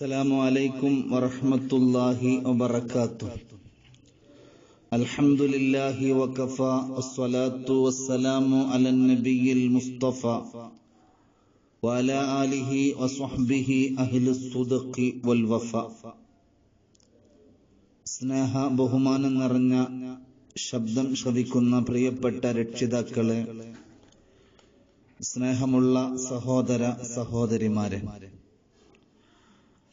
السلام عليكم ورحمة الله وبركاته الحمد لله وكفى الصلاة والسلام على النبي المصطفى وعلى آله وصحبه أهل الصدق والوفاء സ്നേഹ ബഹുമാനം നിറഞ്ഞ ശബ്ദം ശ്രവിക്കുന്ന പ്രിയപ്പെട്ട രക്ഷിതാക്കളെ സ്നേഹമുള്ള സഹോദര സഹോദരിമാരെ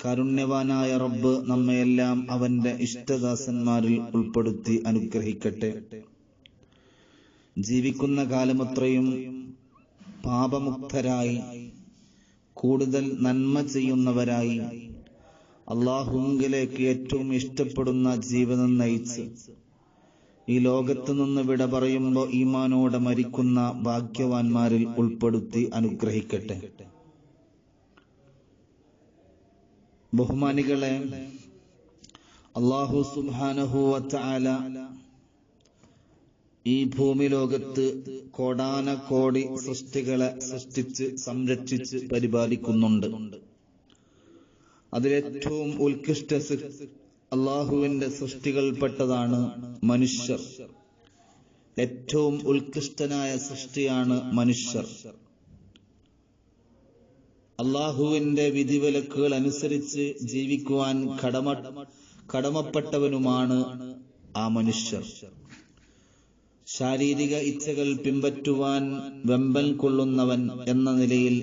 കാരുണ്യവാനായ റബ്ബ് നമ്മയെല്ലാം അവന്റെ ഇഷ്ടദാസന്മാരിൽ ഉൾപ്പെടുത്തി അനുഗ്രഹിക്കട്ടെ. ജീവിക്കുന്ന കാലമത്രയും പാപമുക്തരായി കൂടുതൽ നന്മ ചെയ്യുന്നവരായി അള്ളാഹുങ്കിലേക്ക് ഏറ്റവും ഇഷ്ടപ്പെടുന്ന ജീവിതം നയിച്ച് ഈ ലോകത്തു നിന്ന് വിട പറയുമ്പോൾ ഈമാനോടെ മരിക്കുന്ന ഭാഗ്യവാന്മാരിൽ ഉൾപ്പെടുത്തി അനുഗ്രഹിക്കട്ടെ. ബഹുമാനികളെ അള്ളാഹു സുബാനഹുവല ഈ ഭൂമി ലോകത്ത് കോടാന കോടി സൃഷ്ടികളെ സൃഷ്ടിച്ച് സംരക്ഷിച്ച് പരിപാലിക്കുന്നുണ്ട്. അതിലേറ്റവും ഉത്കൃഷ്ട അള്ളാഹുവിന്റെ സൃഷ്ടികൾപ്പെട്ടതാണ് മനുഷ്യർ. ഏറ്റവും ഉത്കൃഷ്ടനായ സൃഷ്ടിയാണ് മനുഷ്യർ. അള്ളാഹുവിന്റെ വിധിവിലക്കുകൾ അനുസരിച്ച് ജീവിക്കുവാൻ കടമ കടമപ്പെട്ടവനുമാണ് ആ മനുഷ്യർ. ശാരീരിക ഇച്ഛകൾ പിൻപറ്റുവാൻ വെമ്പൽ കൊള്ളുന്നവൻ എന്ന നിലയിൽ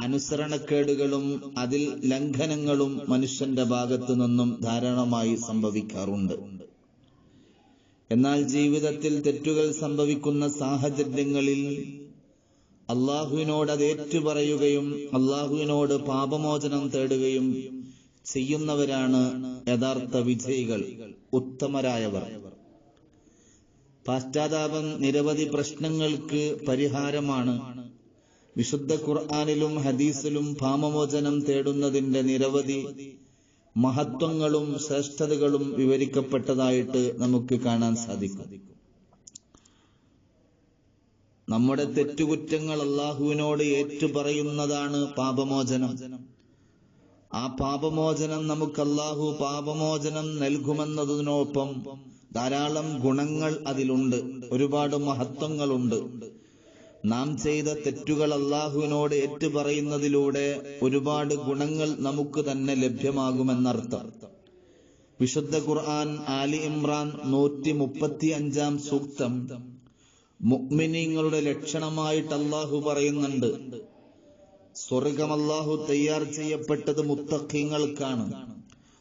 അനുസരണക്കേടുകളും അതിൽ ലംഘനങ്ങളും മനുഷ്യന്റെ ഭാഗത്തു നിന്നും ധാരാളമായി സംഭവിക്കാറുണ്ട്. എന്നാൽ ജീവിതത്തിൽ തെറ്റുകൾ സംഭവിക്കുന്ന സാഹചര്യങ്ങളിൽ അള്ളാഹുവിനോട് അത് ഏറ്റുപറയുകയും അള്ളാഹുവിനോട് പാപമോചനം തേടുകയും ചെയ്യുന്നവരാണ് യഥാർത്ഥ വിജയികൾ ഉത്തമരായവർ. പാശ്ചാത്താപം നിരവധി പ്രശ്നങ്ങൾക്ക് പരിഹാരമാണ്. വിശുദ്ധ ഖുർആാനിലും ഹദീസിലും പാപമോചനം തേടുന്നതിന്റെ നിരവധി മഹത്വങ്ങളും ശ്രേഷ്ഠതകളും വിവരിക്കപ്പെട്ടതായിട്ട് നമുക്ക് കാണാൻ സാധിക്കും. നമ്മുടെ തെറ്റുകുറ്റങ്ങൾ അള്ളാഹുവിനോട് ഏറ്റുപറയുന്നതാണ് പാപമോചനം. ആ പാപമോചനം നമുക്ക് അല്ലാഹു പാപമോചനം നൽകുമെന്നതിനൊപ്പം ധാരാളം ഗുണങ്ങൾ അതിലുണ്ട്. ഒരുപാട് മഹത്വങ്ങളുണ്ട്. നാം ചെയ്ത തെറ്റുകൾ അള്ളാഹുവിനോട് ഏറ്റുപറയുന്നതിലൂടെ ഒരുപാട് ഗുണങ്ങൾ നമുക്ക് തന്നെ ലഭ്യമാകുമെന്നർത്ഥം. വിശുദ്ധ ഖുർആൻ ആലി ഇമ്രാൻ നൂറ്റി മുപ്പത്തി അഞ്ചാം സൂക്തം മുഗ്മിനീങ്ങളുടെ ലക്ഷണമായിട്ട് അള്ളാഹു പറയുന്നുണ്ട് സ്വർഗം അള്ളാഹു തയ്യാർ ചെയ്യപ്പെട്ടത് മുത്തഖീങ്ങൾക്കാണ്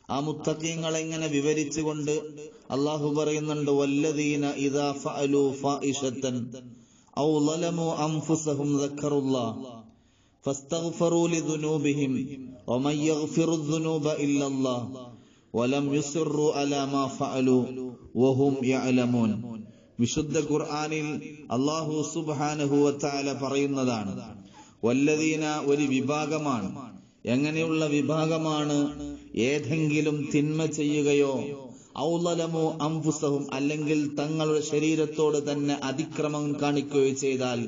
ആ മുത്തഖീങ്ങൾ എങ്ങനെ വിവരിച്ചുകൊണ്ട് അള്ളാഹു പറയുന്നുണ്ട് വല്ലദീന ഇദാ ഫഅലു ഫായിഷത്തൻ ഔ ളലമു അൻഫുസഹും ദക്കറുല്ലാ فاستغفروا لذنوبهم ومن يغفر الذنوب إلا الله ولم يصروا على ما فعلوا وهم يعلمون വിശുദ്ധ ഖുർആാനിൽ അള്ളാഹു സുബാനഹുവത്താല പറയുന്നതാണ് വല്ലതീന ഒരു വിഭാഗമാണ്. എങ്ങനെയുള്ള വിഭാഗമാണ്? ഏതെങ്കിലും തിന്മ ചെയ്യുകയോ ഔലലമോ അംഫുസവും അല്ലെങ്കിൽ തങ്ങളുടെ ശരീരത്തോട് തന്നെ അതിക്രമം കാണിക്കുകയോ ചെയ്താൽ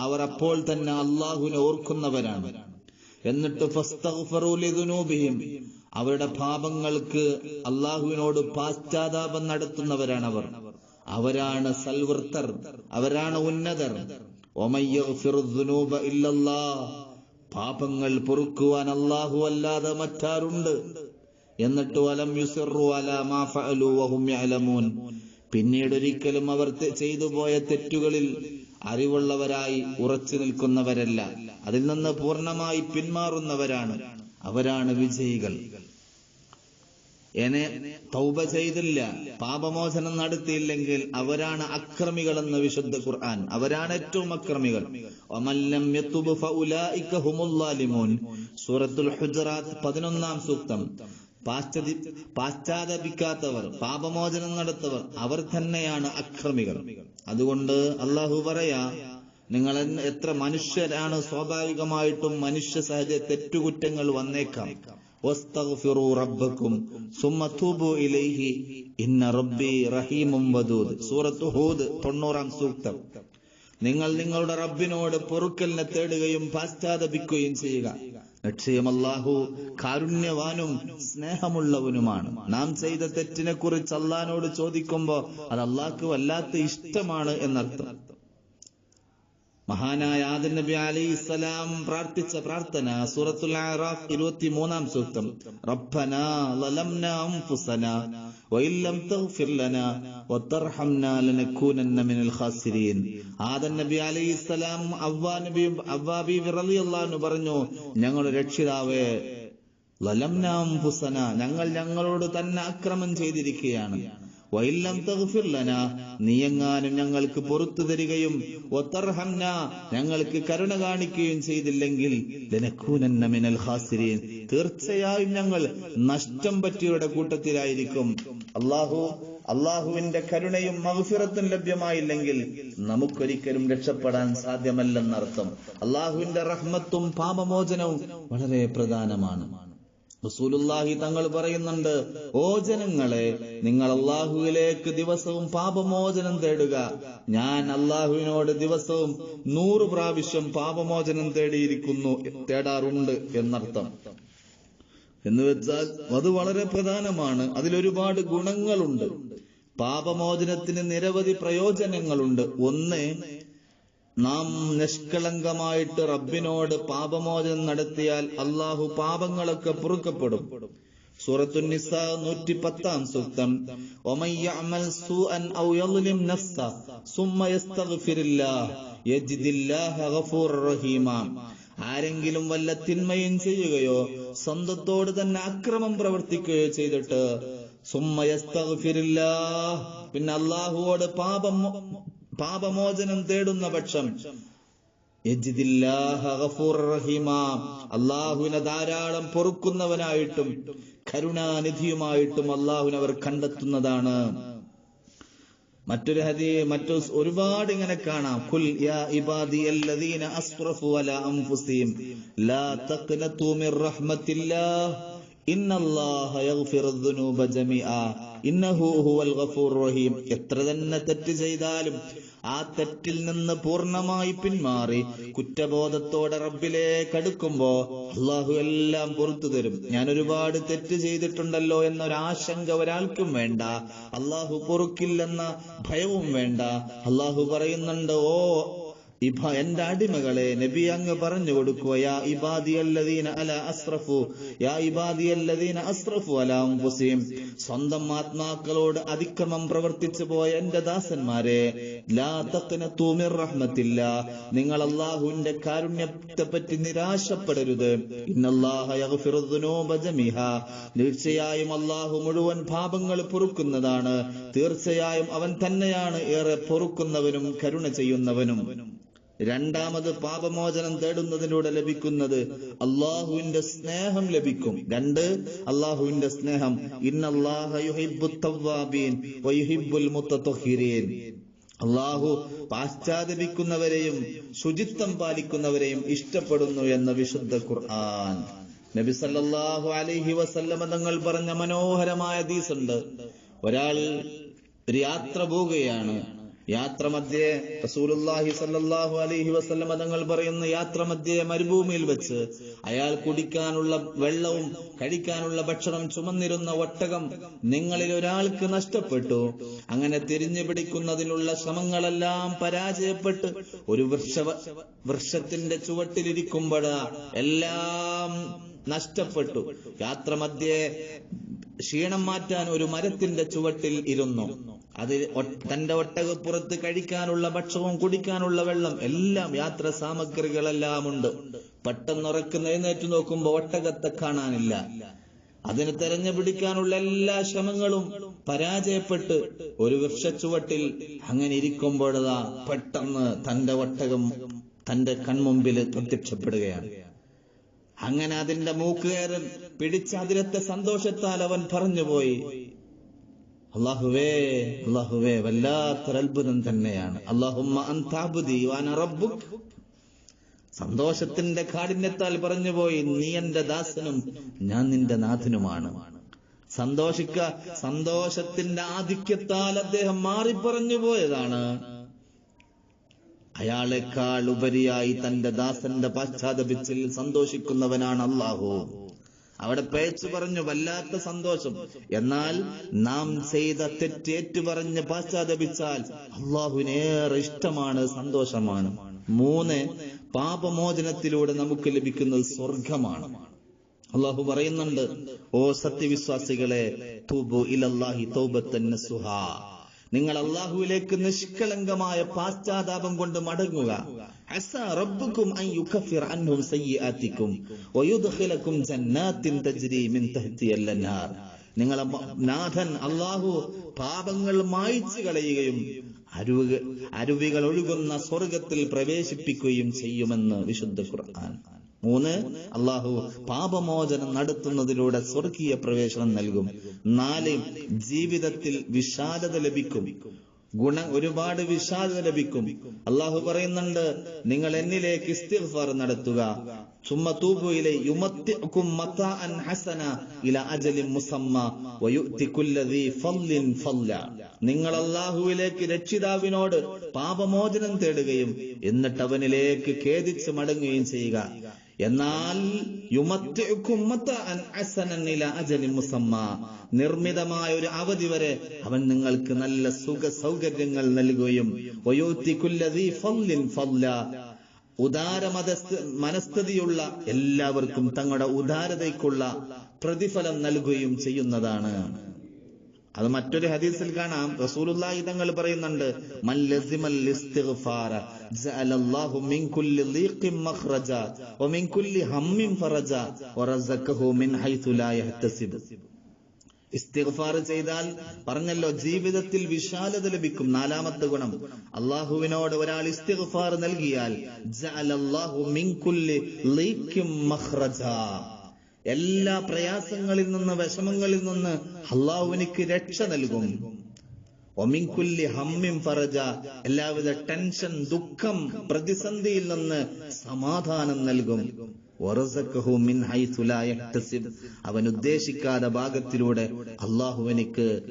അവർ അപ്പോൾ തന്നെ അള്ളാഹുവിനെ ഓർക്കുന്നവരാണ്. എന്നിട്ട് അവരുടെ പാപങ്ങൾക്ക് അള്ളാഹുവിനോട് പാശ്ചാത്താപം നടത്തുന്നവരാണ് അവർ അവരാണ് സൽവൃത്തർ. അവരാണ് ഉന്നതർ. പാപങ്ങൾ പൊറുക്കുവാൻ അള്ളാഹു അല്ലാതെ മറ്റാരുണ്ട്? എന്നിട്ട് വലം യുസിറു അലാ ഫഅലൂവഹും യഅലമൂൻ. പിന്നീട് ഒരിക്കലും അവർ ചെയ്തു പോയ തെറ്റുകളിൽ അറിവുള്ളവരായി ഉറച്ചു നിൽക്കുന്നവരല്ല. അതിൽ നിന്ന് പൂർണമായി പിന്മാറുന്നവരാണ്. അവരാണ് വിജയികൾ. എന്നെ തൗബ ചെയ്തില്ല പാപമോചനം നടത്തിയില്ലെങ്കിൽ അവരാണ് അക്രമികളെന്ന് വിശുദ്ധ ഖുർആൻ. അവരാണ് ഏറ്റവും അക്രമികൾ. സൂറത്തുൽ ഹുജറാത്ത് പതിനൊന്നാം സൂക്തം. പാശ്ചാത്യ പാശ്ചാത്തപിക്കാത്തവർ പാപമോചനം നടത്തവർ അവർ തന്നെയാണ് അക്രമികൾ. അതുകൊണ്ട് അള്ളാഹു പറയാ നിങ്ങൾ എത്ര മനുഷ്യരാണ് സ്വാഭാവികമായിട്ടും മനുഷ്യ സഹജ തെറ്റുകുറ്റങ്ങൾ വന്നേക്കാം. സൂറത്ത് ഹൂദ് തൊണ്ണൂറാം സൂക്തം. നിങ്ങൾ നിങ്ങളുടെ റബ്ബിനോട് പൊറുക്കലിനെ തേടുകയും പാശ്ചാത്തപിക്കുകയും ചെയ്യുക. ലക്ഷ്യം കാരുണ്യവാനും സ്നേഹമുള്ളവനുമാണ്. നാം ചെയ്ത തെറ്റിനെ കുറിച്ച് അള്ളഹാനോട് ചോദിക്കുമ്പോ അത് അള്ളാഹ്ക്ക് വല്ലാത്ത ഇഷ്ടമാണ് എന്നർത്ഥം. മഹാനായ ആദൻ നബി അലൈഹി ഇസ്ലാം പ്രാർത്ഥിച്ച പ്രാർത്ഥന സൂറത്തുൽ ആറാഫ് ഇരുപത്തി മൂന്നാം സൂക്തം. റബ്ബന ലലംന അൻഫുസനാ വഇൻ ലം തഗ്ഫിർ ലനാ വതർഹംന ലനകൂനന്ന മിനൽ ഖാസിരീൻ. ആദൻ നബി അലൈഹി ഇസ്ലാം അവ്വാ നബി അവ്വാ ബീവി റളിയല്ലാഹു പറഞ്ഞു ഞങ്ങളുടെ രക്ഷിതാവേ ലലംന അൻഫുസന ഞങ്ങൾ ഞങ്ങളോട് തന്നെ അക്രമം ചെയ്തിരിക്കുകയാണ്. വൈല്ലം തഗ്ഫിർ ലനാ. നീയെങ്ങാനും ഞങ്ങൾക്ക് പുറത്തു തരികയും ഒത്തർഹന്ന ഞങ്ങൾക്ക് കരുണ കാണിക്കുകയും ചെയ്തില്ലെങ്കിൽ മിനൽ ഖാസിരീൻ. തീർച്ചയായും ഞങ്ങൾ നഷ്ടം പറ്റിയവരുടെ കൂട്ടത്തിലായിരിക്കും. അള്ളാഹു അള്ളാഹുവിന്റെ കരുണയും മഗ്ഫിറത്തും ലഭ്യമായില്ലെങ്കിൽ നമുക്കൊരിക്കലും രക്ഷപ്പെടാൻ സാധ്യമല്ലെന്നർത്ഥം. അള്ളാഹുവിന്റെ റഹ്മത്തും പാപമോചനവും വളരെ പ്രധാനമാണ്. റസൂലുള്ളാഹി തങ്ങൾ പറയുന്നുണ്ട് ഓ ജനങ്ങളെ നിങ്ങൾ അള്ളാഹുവിലേക്ക് ദിവസവും പാപമോചനം തേടുക. ഞാൻ അള്ളാഹുവിനോട് ദിവസവും നൂറ് പ്രാവശ്യം പാപമോചനം തേടിയിരിക്കുന്നു തേടാറുണ്ട് എന്നർത്ഥം. എന്ന് വെച്ചാൽ അത് വളരെ പ്രധാനമാണ്. അതിലൊരുപാട് ഗുണങ്ങളുണ്ട്. പാപമോചനത്തിന് നിരവധി പ്രയോജനങ്ങളുണ്ട്. ഒന്ന് നാം നിഷ്കളങ്കമായിട്ട് റബ്ബിനോട് പാപമോചനം നടത്തിയാൽ അള്ളാഹു പാപങ്ങളൊക്കെ പൊറുക്കപ്പെടും. സൂറത്തു നൂറ്റി പത്താം സൂക്തം. ഒമയ്യമൽ സൂഅൻ ഔ നഫ്സ ആരെങ്കിലും വല്ല തിന്മയും ചെയ്യുകയോ സ്വന്തത്തോട് തന്നെ അക്രമം പ്രവർത്തിക്കുകയോ ചെയ്തിട്ട് സുമ്മ പിന്നെ അള്ളാഹുവോട് പാപം പാപമോചനം തേടുന്ന പക്ഷം. അള്ളാഹുവിനെ ധാരാളം പൊറുക്കുന്നവനായിട്ടും കരുണാനിധിയുമായിട്ടും അള്ളാഹുവിനെ അവർ കണ്ടെത്തുന്നതാണ്. മറ്റൊരു ഹദി മറ്റു ഒരുപാട് ഇങ്ങനെ കാണാം. യാ ഇബാദി അസ്റഫു ലാ മിർ എത്ര തന്നെ തെറ്റ് ചെയ്താലും ആ തെറ്റിൽ നിന്ന് പൂർണമായി പിന്മാറി കുറ്റബോധത്തോടെ റബ്ബിലേക്ക് അടുക്കുമ്പോ അള്ളാഹു എല്ലാം പുറത്തു തരും. ഞാൻ ഒരുപാട് തെറ്റ് ചെയ്തിട്ടുണ്ടല്ലോ എന്നൊരാശങ്ക ഒരാൾക്കും വേണ്ട. അള്ളാഹു പൊറുക്കില്ലെന്ന ഭയവും വേണ്ട. അള്ളാഹു പറയുന്നുണ്ട് ഓ ഇബ എന്റെ അടിമകളെ നബി അങ്ങ് പറഞ്ഞു കൊടുക്കുക യാ ഇബാദിയല്ലദീന അല അസ്റഫു യാ ഇബാദിയല്ലദീന അസ്റഫു അല അൻഫുസിഹിം സ്വന്തം ആത്മാക്കളോട് അതിക്രമം പ്രവർത്തിച്ചു പോയ എന്റെ ദാസന്മാരെ ലാ തഖ്നതു മിർ റഹ്മത്തില്ല നിങ്ങൾ അല്ലാഹുവിന്റെ കാരുണ്യത്തെ പറ്റി നിരാശപ്പെടരുത്. ഇന്നല്ലാഹ യഗ്ഫിറു ദുനൂബ ജമീഹ തീർച്ചയായും അല്ലാഹു മുഴുവൻ പാപങ്ങൾ പൊറുക്കുന്നതാണ്. തീർച്ചയായും അവൻ തന്നെയാണ് ഏറെ പൊറുക്കുന്നവനും കരുണ ചെയ്യുന്നവനും. രണ്ടാമത് പാപമോചനം തേടുന്നതിലൂടെ ലഭിക്കുന്നത് അള്ളാഹുവിന്റെ സ്നേഹം ലഭിക്കും. രണ്ട് അള്ളാഹുവിന്റെ സ്നേഹം. അള്ളാഹു പാശ്ചാത്യപിക്കുന്നവരെയും ശുചിത്വം പാലിക്കുന്നവരെയും ഇഷ്ടപ്പെടുന്നു എന്ന വിശുദ്ധ ഖുർആൻ. നബി സല്ലല്ലാഹു അലൈഹി വസല്ലമ തങ്ങൾ പറഞ്ഞ മനോഹരമായ ദീസുണ്ട് ഒരാൾ ഒരു യാത്ര പോവുകയാണ്. യാത്ര മധ്യേ റസൂലുള്ളാഹി സല്ലല്ലാഹു അലൈഹി വസല്ലം തങ്ങൾ പറയുന്ന യാത്ര മധ്യേ മരുഭൂമിയിൽ വെച്ച് അയാൾ കുടിക്കാനുള്ള വെള്ളവും കഴിക്കാനുള്ള ഭക്ഷണം ചുമന്നിരുന്ന ഒട്ടകം നിങ്ങളിൽ ഒരാൾക്ക് നഷ്ടപ്പെട്ടു. അങ്ങനെ തിരിഞ്ഞു പിടിക്കുന്നതിനുള്ള ശ്രമങ്ങളെല്ലാം പരാജയപ്പെട്ട് ഒരു വൃക്ഷ വൃക്ഷത്തിന്റെ ചുവട്ടിലിരിക്കുമ്പോഴാ എല്ലാം നഷ്ടപ്പെട്ടു. യാത്ര മധ്യേ ക്ഷീണം മാറ്റാൻ ഒരു മരത്തിന്റെ ചുവട്ടിൽ ഇരുന്നു. അത് തന്റെ ഒട്ടകപ്പുറത്ത് കഴിക്കാനുള്ള ഭക്ഷണവും കുടിക്കാനുള്ള വെള്ളം എല്ലാം യാത്ര സാമഗ്രികളെല്ലാം ഉണ്ട്. പെട്ടെന്നുറക്കുന്ന എഴുന്നേറ്റ് നോക്കുമ്പോ ഒട്ടകത്തെ കാണാനില്ല. അതിന് തെരഞ്ഞു പിടിക്കാനുള്ള എല്ലാ ശ്രമങ്ങളും പരാജയപ്പെട്ട് ഒരു വൃക്ഷച്ചുവട്ടിൽ അങ്ങനെ ഇരിക്കുമ്പോഴതാ പെട്ടെന്ന് തന്റെ ഒട്ടകം തന്റെ കൺമുമ്പിൽ പ്രത്യക്ഷപ്പെടുകയാണ്. അങ്ങനെ അതിന്റെ മൂക്കുകയറൻ പിടിച്ച അതിരത്തെ സന്തോഷത്താൽ അവൻ പറഞ്ഞുപോയി അള്ളാഹുവേ അള്ളാഹുവേ വല്ലാത്തൊരത്ഭുതം തന്നെയാണ്. റബ്ബുക്. സന്തോഷത്തിന്റെ കാഠിന്യത്താൽ പറഞ്ഞുപോയി നീ എന്റെ ദാസനും ഞാൻ നിന്റെ നാഥനുമാണ്. സന്തോഷിക്ക സന്തോഷത്തിന്റെ ആധിക്യത്താൽ അദ്ദേഹം മാറി പറഞ്ഞു പോയതാണ് അയാളെക്കാൾ ഉപരിയായി തന്റെ ദാസന്റെ പാശ്ചാത്തപിച്ചിൽ സന്തോഷിക്കുന്നവനാണ് അള്ളാഹു അവിടെ പേച്ചു പറഞ്ഞു വല്ലാത്ത സന്തോഷം. എന്നാൽ നാം ചെയ്ത തെറ്റേറ്റു പറഞ്ഞ് പാശ്ചാത്തപിച്ചാൽ അള്ളാഹുവിനേറെ ഇഷ്ടമാണ് സന്തോഷമാണ്. മൂന്ന് പാപമോചനത്തിലൂടെ നമുക്ക് ലഭിക്കുന്നത് സ്വർഗമാണ് അള്ളാഹു പറയുന്നുണ്ട് ഓ സത്യവിശ്വാസികളെ തൂബു നിങ്ങൾ അള്ളാഹുവിലേക്ക് നിഷ്കളങ്കമായ പാശ്ചാത്താപം കൊണ്ട് മടങ്ങുക. അസ റബ്ബുക്കും അൻ യുകഫിർ അൻഹും സയ്യിആതിക്കും വയുദ്ഖിലക്കും ജന്നാത്തിൻ തജ്രി മിൻ തഹ്തിഹൽ അൻഹാർ നിങ്ങളെ നാഥൻ അള്ളാഹു പാപങ്ങൾ മായ്ച്ചു കളയുകയും അരുവിക അരുവികൾ ഒഴുകുന്ന സ്വർഗത്തിൽ പ്രവേശിപ്പിക്കുകയും ചെയ്യുമെന്ന് വിശുദ്ധ ഖുർആൻ. മൂന്ന് അള്ളാഹു പാപമോചനം നടത്തുന്നതിലൂടെ സ്വർഗീയ പ്രവേശനം നൽകും. നാല് ജീവിതത്തിൽ വിശാലത ലഭിക്കും. ഗുണ ഒരുപാട് വിഷാദം ലഭിക്കും. അള്ളാഹു പറയുന്നുണ്ട് നിങ്ങൾ എന്നിലേക്ക് നടത്തുക. നിങ്ങൾ അള്ളാഹുവിലേക്ക് രക്ഷിതാവിനോട് പാപമോചനം തേടുകയും എന്നിട്ട് അവനിലേക്ക് ഖേദിച്ച് മടങ്ങുകയും ചെയ്യുക. എന്നാൽ നിർമ്മിതമായ ഒരു അവധി വരെ അവൻ നിങ്ങൾക്ക് നല്ല സുഖ സൗകര്യങ്ങൾ നൽകുകയും ഉദാര മതസ്ഥ മനസ്ഥിതിയുള്ള എല്ലാവർക്കും തങ്ങളുടെ ഉദാരതയ്ക്കുള്ള പ്രതിഫലം നൽകുകയും ചെയ്യുന്നതാണ്. അത് മറ്റൊരു ഹദീസിൽ കാണാം. റസൂലുള്ളാഹി തങ്ങൾ പറയുന്നുണ്ട് മൻ ലസിമൽ ഇസ്തിഗ്ഫാര ജഅലല്ലാഹു മിൻ കുല്ലി ദീഖിൻ മഖ്റജ വ മിൻ കുല്ലി ഹമ്മിൻ ഫറജ വ റസഖഹു മിൻ ഹൈതു ലാ യഹ്തസിബ്. ഇസ്തിഗ്ഫാർ ചെയ്താൽ പറഞ്ഞല്ലോ ജീവിതത്തിൽ വിശാലത ലഭിക്കും. നാലാമത്തെ ഗുണം അള്ളാഹുവിനോട് ഒരാൾ ഇസ്തിഗ്ഫാർ നൽകിയാൽ ജഅലല്ലാഹു മിൻ കുല്ലി ലീഖിൻ മഖ്റജ എല്ലാ പ്രയാസങ്ങളിൽ നിന്ന് വിഷമങ്ങളിൽ നിന്ന് അള്ളാഹുവിനിക്ക് രക്ഷ നൽകും. ഒമിൻകുല്ലി ഹമ്മിം ഫറജ. എല്ലാവിധ ടെൻഷൻ ദുഃഖം പ്രതിസന്ധിയിൽ നിന്ന് സമാധാനം നൽകും. അവൻ ഉദ്ദേശിക്കാത്ത ഭാഗത്തിലൂടെ അള്ളാഹുവിനിക്ക്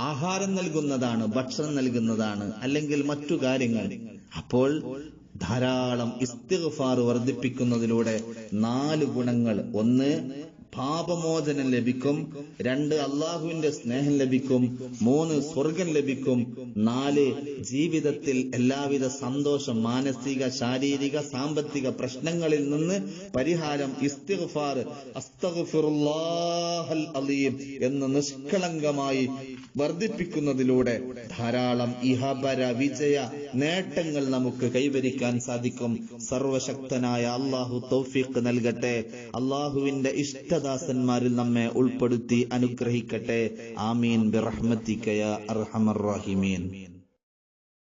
ആഹാരം നൽകുന്നതാണ് ഭക്ഷണം നൽകുന്നതാണ് അല്ലെങ്കിൽ മറ്റു കാര്യങ്ങൾ. അപ്പോൾ ധാരാളം ഇസ്തിഗ്ഫാർ വർദ്ധിപ്പിക്കുന്നതിലൂടെ നാല് ഗുണങ്ങൾ. ഒന്ന് പാപമോചനം ലഭിക്കും. രണ്ട് അള്ളാഹുവിന്റെ സ്നേഹം ലഭിക്കും. മൂന്ന് സ്വർഗം ലഭിക്കും. നാല് ജീവിതത്തിൽ എല്ലാവിധ സന്തോഷം മാനസിക ശാരീരിക സാമ്പത്തിക പ്രശ്നങ്ങളിൽ നിന്ന് പരിഹാരം ഇസ്തിഗ്ഫാർ അസ്തഗ്ഫിറുല്ലാഹൽ അലീം എന്ന് നിഷ്കളങ്കമായി വർദ്ധിപ്പിക്കുന്നതിലൂടെ ധാരാളം ഇഹപര വിജയ നേട്ടങ്ങൾ നമുക്ക് കൈവരിക്കാൻ സാധിക്കും. സർവശക്തനായ അള്ളാഹു തൗഫീഖ് നൽകട്ടെ. അള്ളാഹുവിന്റെ ഇഷ്ടദാസന്മാരിൽ നമ്മെ ഉൾപ്പെടുത്തി അനുഗ്രഹിക്കട്ടെ. ആമീൻ. ബിറഹ്മത്തിക്കയ അർഹമർ റഹീമീൻ.